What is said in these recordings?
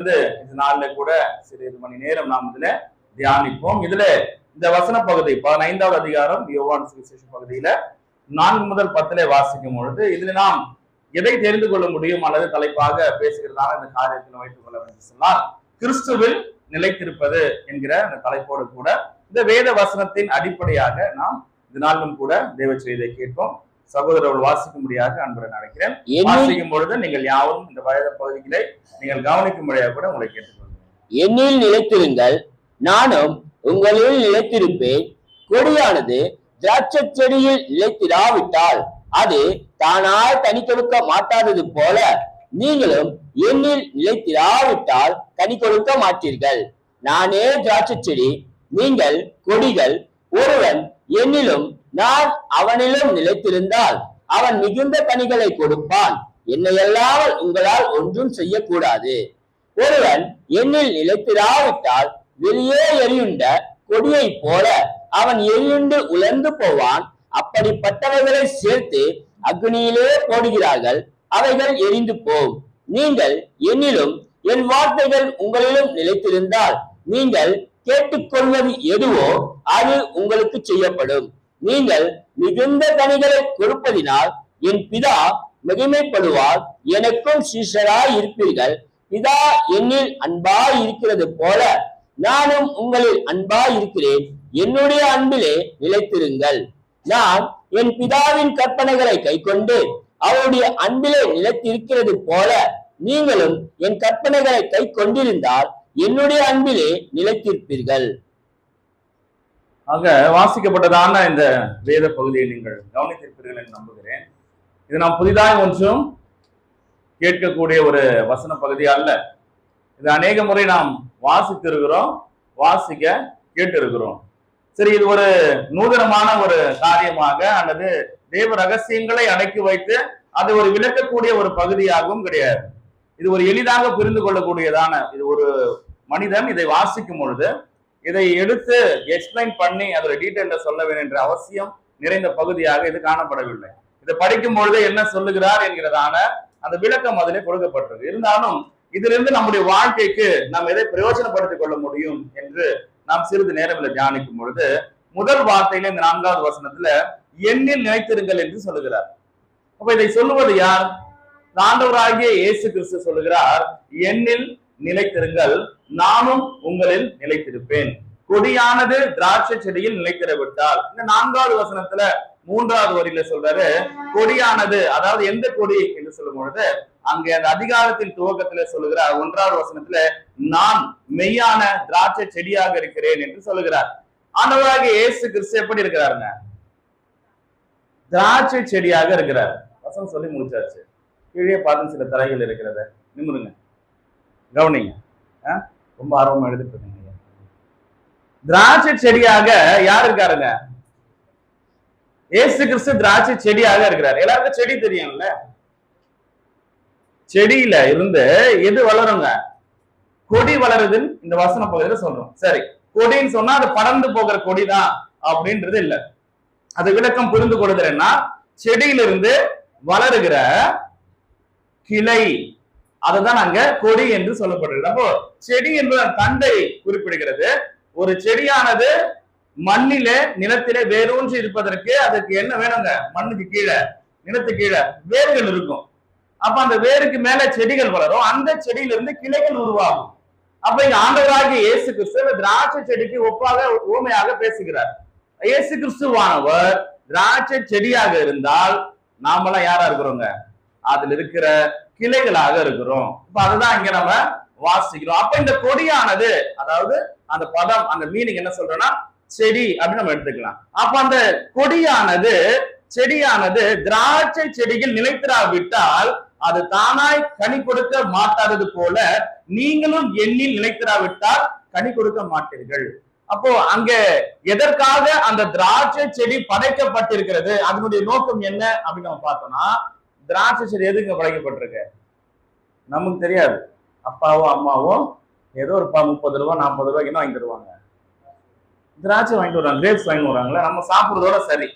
வந்து இந்த நாள்ல கூட சிறிது மணி நேரம் நாம் இதுல தியானிப்போம். இதுல இந்த வசன பகுதி பதினைந்தாவது அதிகாரம் யோவான் சுவிசேஷம் பகுதியில நான்கு முதல் பத்துல வாசிக்கும் பொழுது இதுல நாம் எதை தெரிந்து கொள்ள முடியும் அல்லது தலைப்பாக பேசுகிறதாக இந்த காரியத்தில் வைத்துக் கொள்ள வேண்டும் சொன்னால் கிறிஸ்துவில் நிலைத்திருப்பது என்கிற அந்த தலைப்போடு கூட இந்த வேத வசனத்தின் அடிப்படையாக நாம் இது நாளும் கூட தேவ செய்தியை கேட்போம். சகோதரர்கள் வாசிக்கும்படியாக அன்புடன் நினைக்கிறேன் வாசிக்கும் பொழுது நீங்கள் யாவரும் இந்த வயத பகுதிகளை நீங்கள் கவனிக்கும்படியாக கூட உங்களை கேட்டுக்கொள்கிறேன். என்னில் நிலைத்திருங்கள் நானும் உங்களில் நிலைத்திருப்பேன். கொடியானது திராட்சை செடியில் நிலைத்திராவிட்டால் அது தானாய் கனி கொடுக்க மாட்டாதது போல நீங்களும் என்னில் நிலைத்திராவிட்டால் கனி கொடுக்க மாட்டீர்கள். நானே திராட்சை செடி நீங்கள் கொடிகள் ஒருவன் என்னிலும் நான் அவனிலும் நிலைத்திருந்தால் அவன் மிகுந்த கனிகளை கொடுப்பான். என்னை என்னையல்லாமல் உங்களால் ஒன்றும் செய்யக்கூடாது. ஒருவன் என்னில் நிலைத்திராவிட்டால் வெளியே எரியுண்ட கொடியைப் போல அவன் எரியுண்டு உலர்ந்து போவான். அப்படிப்பட்டவைகளை சேர்த்து அக்னியிலே போடுகிறார்கள் அவைகள் எரிந்து போம். நீங்கள் என்னிலும் என் வார்த்தைகள் உங்களிலும் நிலைத்திருந்தால் நீங்கள் கேட்டுக்கொள்வது எதுவோ அது உங்களுக்கு செய்யப்படும். நீங்கள் மிகுந்த கனிகளை கொடுப்பதினால் என் பிதா மகிமைப்படுவார். எனக்கும் சீஷராய் இருப்பீர்கள். பிதா என்னில் அன்பாய் இருக்கிறது போல நானும் உங்களில் அன்பாய் இருக்கிறேன். என்னுடைய அன்பிலே நிலைத்திருங்கள். நான் என் பிதாவின் கற்பனைகளை கைக்கொண்டு அவருடைய அன்பிலே நிலைத்திருக்கிறது போல நீங்களும் என் கற்பனைகளை கை கொண்டிருந்தால் என்னுடைய அன்பிலே நிலைத்திருப்பீர்கள். ஆக வாசிக்கப்பட்டதான இந்த வேத பகுதியை நீங்கள் கவனித்திருப்பீர்கள் என்று நம்புகிறேன். இது நாம் புதிதாக ஒன்றும் கேட்கக்கூடிய ஒரு வசன பகுதி அல்ல. இது அநேக முறை நாம் வாசித்திருக்கிறோம் வாசிக்க கேட்டிருக்கிறோம். சரி இது ஒரு நூதனமான ஒரு காரியமாக அல்லது தேவ ரகசியங்களை அடக்கி வைத்து அது ஒரு விளக்கக்கூடிய ஒரு பகுதியாகவும் கிடையாது. இது ஒரு எளிதாக புரிந்து கொள்ளக்கூடியதான இது ஒரு மனிதன் இதை வாசிக்கும் பொழுது இதை எடுத்து எக்ஸ்பிளைன் பண்ணி அதோட டீட்டெயில சொல்ல வேண்டும் என்ற அவசியம் நிறைந்த பகுதியாக இது காணப்படவில்லை. இதை படிக்கும் பொழுதே என்ன சொல்லுகிறார் என்கிறதான அந்த விளக்கம் அதிலே கொடுக்கப்பட்டது. இருந்தாலும் இதிலிருந்து நம்முடைய வாழ்க்கைக்கு நாம் எதை பிரயோஜனப்படுத்திக் கொள்ள முடியும் என்று நாம் சிறிது நேரம் இதில் தியானிக்கும் பொழுது முதல் வார்த்தையில இந்த நான்காவது வசனத்துல எண்ணில் நினைத்திருங்கள் என்று சொல்லுகிறார். அப்ப இதை சொல்லுவது யார்? இந்த ஆண்டவராகிய இயேசு கிறிஸ்து சொல்லுகிறார் எண்ணில் நிலைத்திருங்கள் நானும் உங்களில் நிலைத்திருப்பேன். கொடியானது திராட்சை செடியில் நிலைத்திர விட்டால் இந்த நான்காவது வசனத்துல மூன்றாவது வரியில சொல்றாரு கொடியானது அதாவது எந்த கொடி என்று சொல்லும் பொழுது அங்கே அந்த அதிகாரத்தின் துவக்கத்துல சொல்லுகிறார் ஒன்றாவது வசனத்துல நான் மெய்யான திராட்சை செடியாக இருக்கிறேன் என்று சொல்லுகிறார். ஆண்டவராக இயேசு கிறிஸ்து எப்படி இருக்கிறாருங்க? திராட்சை செடியாக இருக்கிறார். வசனம் சொல்லி முடிச்சாச்சு. கீழே பார்த்து சில தரைகள் இருக்கிறத நிமிருங்க. கவனிங்க. ஆ? ரொம்ப ஆர்வமா எழுதிட்டு இருக்கேன் திராட்சை செடியாக யார் இருக்காருங்க? ஏசு கிறிஸ்து திராட்சை செடியாக இருக்கிறார். எல்லாருக்கும் செடி தெரியும்ல? செடியில இருந்து எது வளருங்க? கொடி வளருதுன்னு இந்த வசன பகுதியில சொல்றோம். சரி கொடின்னு சொன்னா அது படர்ந்து போகிற கொடிதான் அப்படின்றது இல்ல. அது விளக்கம் புரிந்து கொடுக்குறேன்னா செடியிலிருந்து வளருகிற கிளை அதுதான் அங்க கொடி என்று சொல்லப்படுகிறது. அப்போ செடி என்பது தந்தை தண்டை குறிப்பிடுகிறது. ஒரு செடியானது மண்ணிலே நிலத்திலே வேரூன்றி இருப்பதற்கு அதுக்கு என்ன வேணுங்க? மண்ணுக்கு கீழே நிலத்து கீழே வேர்கள் இருக்கும். அப்ப அந்த வேருக்கு மேல செடிகள் வளரும். அந்த செடியிலிருந்து கிளைகள் உருவாகும். அப்ப இங்க ஆண்டவராகிய இயேசு கிறிஸ்து திராட்சை செடிக்கு ஒப்பாக ஊமையாக பேசுகிறார். இயேசு கிறிஸ்துவானவர் திராட்சை செடியாக இருந்தால் நாமெல்லாம் யாரா இருக்கிறோங்க? அதுல இருக்கிற கிளைகளாக இருக்கிறோம். இப்ப அதுதான் இங்க நம்ம வாசிக்கிறோம். அப்ப இந்த கொடியானது அதாவது அந்த பதம் அந்த மீனிங் என்ன சொல்றோம்னா செடி அப்படின்னு நம்ம எடுத்துக்கலாம். அப்ப அந்த கொடியானது செடியானது திராட்சை செடியில் நிலைத்திராவிட்டால் அது தானாய் கனி கொடுக்க மாட்டாதது போல நீங்களும் எண்ணில் நிலைத்திராவிட்டால் கனி கொடுக்க மாட்டீர்கள். அப்போ அங்க எதற்காக அந்த திராட்சை செடி படைக்கப்பட்டிருக்கிறது? அதனுடைய நோக்கம் என்ன அப்படின்னு நம்ம பார்த்தோம்னா திராட்சை செடி எதுக்கு படைக்கப்பட்டிருக்கு? நமக்கு தெரியாது. அப்பாவும் அம்மாவும் ஏதோ ஒரு பா முப்பது ரூபா நாற்பது ரூபாய்க்கு வாங்கி தருவாங்க? திராட்சை வாங்கிட்டு வருவாங்க கிரேப்ஸ் வாங்கி வருவாங்களே நம்ம சாப்பிட்றதோட சரி.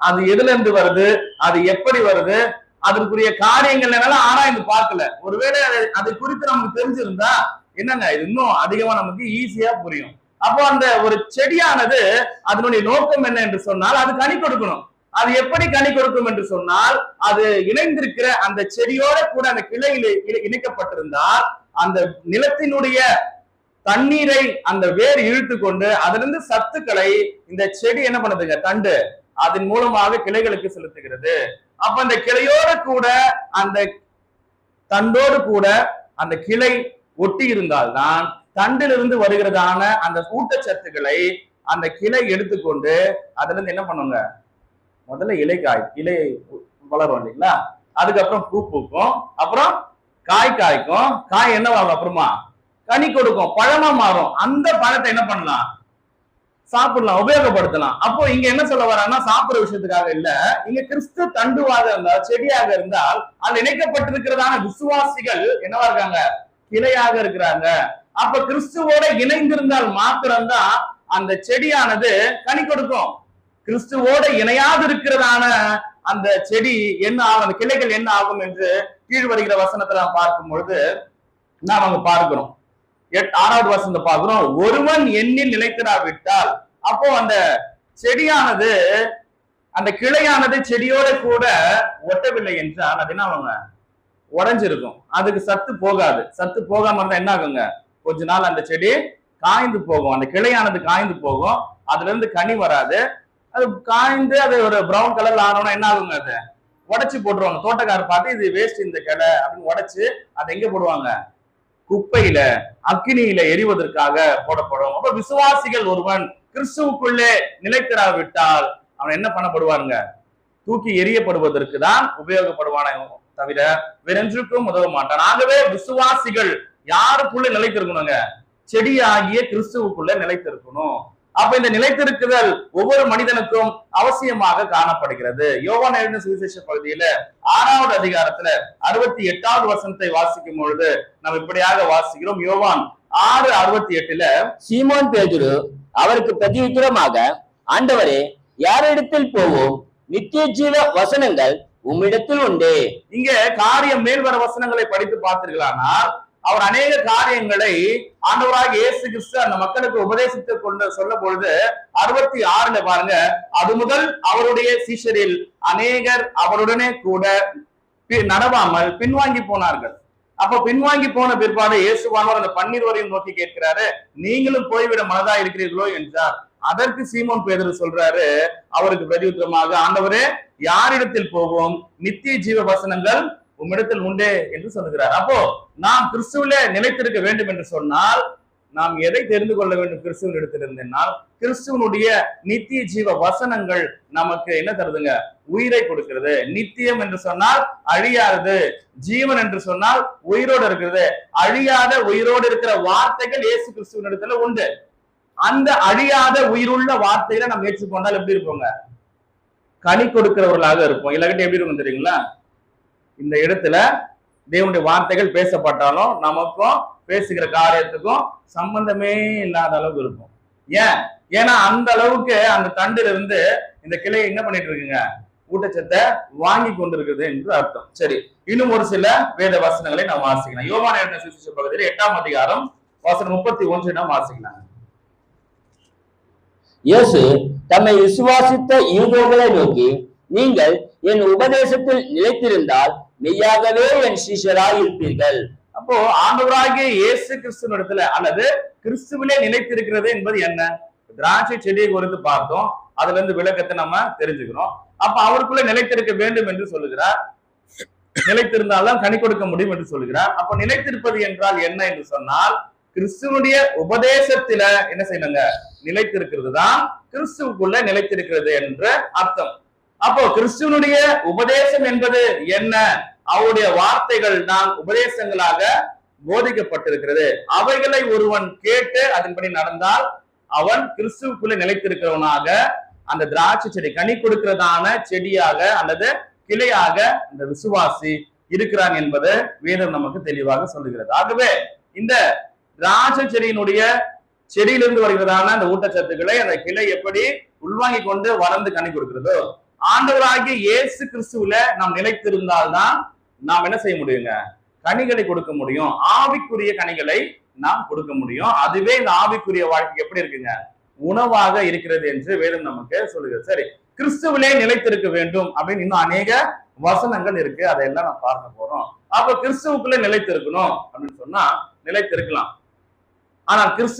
அது எதுல இருந்து வருது? அது எப்படி வருது? அதற்குரிய காரியங்கள் என்னால ஆராய்ந்து பார்க்கல. ஒருவேளை அது குறித்து நமக்கு தெரிஞ்சிருந்தா என்னங்க இது இன்னும் அதிகமா நமக்கு ஈஸியா புரியும். அப்போ அந்த ஒரு செடியானது அதனுடைய நோக்கம் என்ன என்று சொன்னால் அது கனி கொடுக்கணும். அது எப்படி கனி கொடுக்கும் என்று சொன்னால் அது இணைந்திருக்கிற அந்த செடியோட கூட அந்த கிளையில் இணை- இணைக்கப்பட்டிருந்தால் அந்த நிலத்தினுடைய தண்ணீரை அந்த வேர் இழுத்து கொண்டு அதிலிருந்து சத்துக்களை இந்த செடி என்ன பண்ணுதுங்க? தண்டு. அதன் மூலமாக கிளைகளுக்கு செலுத்துகிறது. அப்ப அந்த கிளையோட கூட அந்த தண்டோடு கூட அந்த கிளை ஒட்டி இருந்தால்தான் தண்டிலிருந்து வருகிறதான அந்த ஊட்டச்சத்துக்களை அந்த கிளை எடுத்துக்கொண்டு அதுல இருந்து என்ன பண்ணுங்க? முதல்ல இலை காய் இலை வளரும் இல்லைங்களா? அதுக்கப்புறம் பூ பூக்கும். அப்புறம் காய் காய்க்கும். காய் என்ன என்னவாகும் அப்புறமா? கனி கொடுக்கும். பழமா மாறும். அந்த பழத்தை என்ன பண்ணலாம்? சாப்பிடலாம் உபயோகப்படுத்தலாம். அப்போ இங்க என்ன சொல்ல வராங்கன்னா சாப்பிடுற விஷயத்துக்காக இல்ல. இங்க கிறிஸ்து தண்டுவாக இருந்தால் செடியாக இருந்தால் அது இணைக்கப்பட்டிருக்கிறதான விசுவாசிகள் என்னவா இருக்காங்க? கிளையாக இருக்கிறாங்க. அப்ப கிறிஸ்துவோட இணைந்திருந்தால் மாத்திரம்தான் அந்த செடியானது கனி கொடுக்கும். கிறிஸ்துவோட இணையாது இருக்கிறதான அந்த செடி என்ன ஆகும் அந்த கிளைகள் என்ன ஆகும் என்று கீழ் வருகிற வசனத்தை நாம் பார்க்கும் பொழுது நாம் அங்க பார்க்கிறோம். எட் ஆறாவது வசனத்தை பார்க்கிறோம். ஒருவன் எண்ணில் நிலைத்திராவிட்டால் அப்போ அந்த செடியானது அந்த கிளையானது செடியோட கூட ஒட்டவில்லை என்றால் அது என்ன ஆகுங்க உடஞ்சிருக்கும். அதுக்கு சத்து போகாது. சத்து போகாம இருந்தா என்ன ஆகுங்க? கொஞ்ச நாள் அந்த செடி காய்ந்து போகும். அந்த கிளையானது காய்ந்து போகும். அதுல இருந்து கனி வராது. அது காய்ந்து அது ஒரு பிரவுன் கலர்ல ஆனோம்னா என்ன ஆகுங்க அது? உடைச்சு போட்டுருவாங்க. தோட்டக்காரர் பார்த்து இது வேஸ்ட் இந்த கடை அப்படின்னு உடைச்சு அதை எங்க போடுவாங்க? குப்பையில அக்கினியில எரிவதற்காக போடப்படும். அப்ப விசுவாசிகள் ஒருவன் கிறிஸ்துவுக்குள்ளே நிலைத்திராவிட்டால் அவன் என்ன பண்ணப்படுவாருங்க? தூக்கி எரியப்படுவதற்கு தான் உபயோகப்படுவானே தவிர வேறென்றுக்கும் உதவ மாட்டான். ஆகவே விசுவாசிகள் யாருக்குள்ள நிலைத்திருக்கணுங்க? செடியாகிய கிறிஸ்துவுக்குள்ள நிலைத்திருக்கணும். அப்ப இந்த நிலைத்திருக்குதல் ஒவ்வொரு மனிதனுக்கும் அவசியமாக காணப்படுகிறது. யோவான் எழுதின சுவிசேஷ பகுதியில ஆறாவது அதிகாரத்துல அறுபத்தி எட்டாவது வசனத்தை வாசிக்கும் பொழுது நம்ம இப்படியாக வாசிக்கிறோம். யோவான் ஆறு அறுபத்தி எட்டுல சீமோன் பேதுரு அவருக்கு பிரதியுத்திரமாக ஆண்டவரே யாரிடத்தில் போவோம்? நித்திய ஜீவ வசனங்கள் உம்மிடத்தில் உண்டு. இங்க காரியம் மேல்வர வசனங்களை படித்து பார்த்தீர்களானால் அவர் அநேக காரியங்களை ஆண்டவராக இயேசு கிறிஸ்து அந்த மக்களுக்கு உபதேசித்து கொண்டு சொல்ல பொழுது அறுபத்தி ஆறுல பாருங்க அது முதல் அவருடைய சீஷரில் அநேகர் அவருடனே கூட நடவாமல் பின்வாங்கி போனார்கள். அப்ப பின்வாங்கி போன பிற்பாடு இயேசுவானவர் அந்த பன்னிருவரையும் நோக்கி கேட்கிறாரு நீங்களும் போய்விட மனதா இருக்கிறீர்களோ? என்றார். அதற்கு சீமோன் பேதர் சொல்றாரு அவருக்கு பிரதியுத்தரமாக ஆண்டவரே யாரிடத்தில் போவோம்? நித்திய ஜீவ வசனங்கள் உம்மிடத்தில் உண்டே என்று சொல்லுகிறார். அப்போ நாம் கிறிஸ்துவிலே நிலைத்திருக்க வேண்டும் என்று சொன்னால் நாம் எதை தெரிந்து கொள்ள வேண்டும் கிறிஸ்துவின் இடத்தில் கிறிஸ்துவனுடைய நித்திய ஜீவ வசனங்கள் நமக்கு என்ன தருதுங்க? உயிரை கொடுக்கிறது. நித்தியம் என்று சொன்னால் அழியாதது. ஜீவன் என்று சொன்னால் உயிரோடு இருக்கிறது. அழியாத உயிரோடு இருக்கிற வார்த்தைகள் இயேசு கிறிஸ்துவின் இடத்துல உண்டு. அந்த அழியாத உயிருள்ள வார்த்தைகளை நம்ம ஏற்றுக்கொண்டால் எப்படி இருப்போங்க? கனி கொடுக்கிறவர்களாக இருப்போம். இல்லாட்டி எப்படி இருக்கும் தெரியுங்களா? இந்த இடத்துல தேவனுடைய வார்த்தைகள் பேசப்பட்டாலும் நமக்கும் பேசுகிற காரியத்துக்கும் சம்பந்தமே இல்லாத அளவுக்கு இருக்கும். ஏன்? ஏன்னா அந்த அளவுக்கு அந்த தண்டுல இருந்து இந்த கிளையை என்ன பண்ணிட்டு இருக்குங்க? ஊட்டச்சத்தை வாங்கி கொண்டிருக்குது என்று அர்த்தம். சரி இன்னும் ஒரு சில வேத வசனங்களை நாம் வாசிக்கலாம். யோகான எழுதின சுவிசேஷ பகுதியில் எட்டாம் அதிகாரம் வசனம் முப்பத்தி ஒன்று நாம் வாசிக்கலாம். இயேசு தம்மை விசுவாசித்த யூதர்களை நோக்கி நீங்கள் என் உபதேசத்தில் நிலைத்திருந்தால் மெய்யாகவே என் சீஷராய் இருப்பீர்கள் அப்போ ஆண்டவராகிய இயேசு கிறிஸ்துவிடத்துல அல்லது கிறிஸ்துவிலே நிலைத்திருக்கிறது என்பது என்ன? திராட்சை செடியை குறித்து பார்த்தோம். அதுல இருந்து விளக்கத்தை நம்ம தெரிஞ்சுக்கிறோம். அப்ப அவருக்குள்ள நிலைத்திருக்க வேண்டும் என்று சொல்லுகிறார். நிலைத்திருந்தால்தான் கனி கொடுக்க முடியும் என்று சொல்லுகிறார். அப்ப நிலைத்திருப்பது என்றால் என்ன என்று சொன்னால் கிறிஸ்துவனுடைய உபதேசத்துல என்ன செய்யணுங்க நிலைத்திருக்கிறது தான் கிறிஸ்துவுக்குள்ள நிலைத்திருக்கிறது என்ற அர்த்தம். அப்போ கிறிஸ்துவனுடைய உபதேசம் என்பது என்ன? அவருடைய வார்த்தைகள் நான் உபதேசங்களாக போதிக்கப்பட்டிருக்கிறது. அவைகளை ஒருவன் கேட்டு அதன்படி நடந்தால் அவன் கிறிஸ்துவுக்குள்ள நிலைத்திருக்கிறவனாக அந்த திராட்சை செடி கனி கொடுக்கிறதான செடியாக அல்லது கிளையாக இந்த விசுவாசி இருக்கிறான் என்பது வேதம் நமக்கு தெளிவாக சொல்லுகிறது. ஆகவே இந்த திராட்சை செடியினுடைய செடியிலிருந்து வருகிறதான அந்த ஊட்டச்சத்துக்களை அந்த கிளை எப்படி உள்வாங்கி கொண்டு வளர்ந்து கனி கொடுக்கிறதோ ஆண்டவராகிய இயேசு கிறிஸ்துவில நாம் நிலைத்திருந்தால்தான் நாம் என்ன செய்ய முடியுங்க? கனிகளை கொடுக்க முடியும். ஆவிக்குரிய கனிகளை நாம் கொடுக்க முடியும். அதுவே இந்த ஆவிக்குரிய வாழ்க்கை எப்படி இருக்குங்க? உணவாக இருக்கிறது என்று வேதம் நமக்கு சொல்லுகிறது. சரி கிறிஸ்துவிலே நிலைத்திருக்க வேண்டும் அப்படின்னு இன்னும் அநேக வசனங்கள் இருக்கு. அதையெல்லாம் நான் பார்க்க போறோம். அப்ப கிறிஸ்துவுக்குள்ள நிலைத்திருக்கணும் அப்படின்னு சொன்னா நிலைத்திருக்கலாம். ஆனால் கிறிஸ்து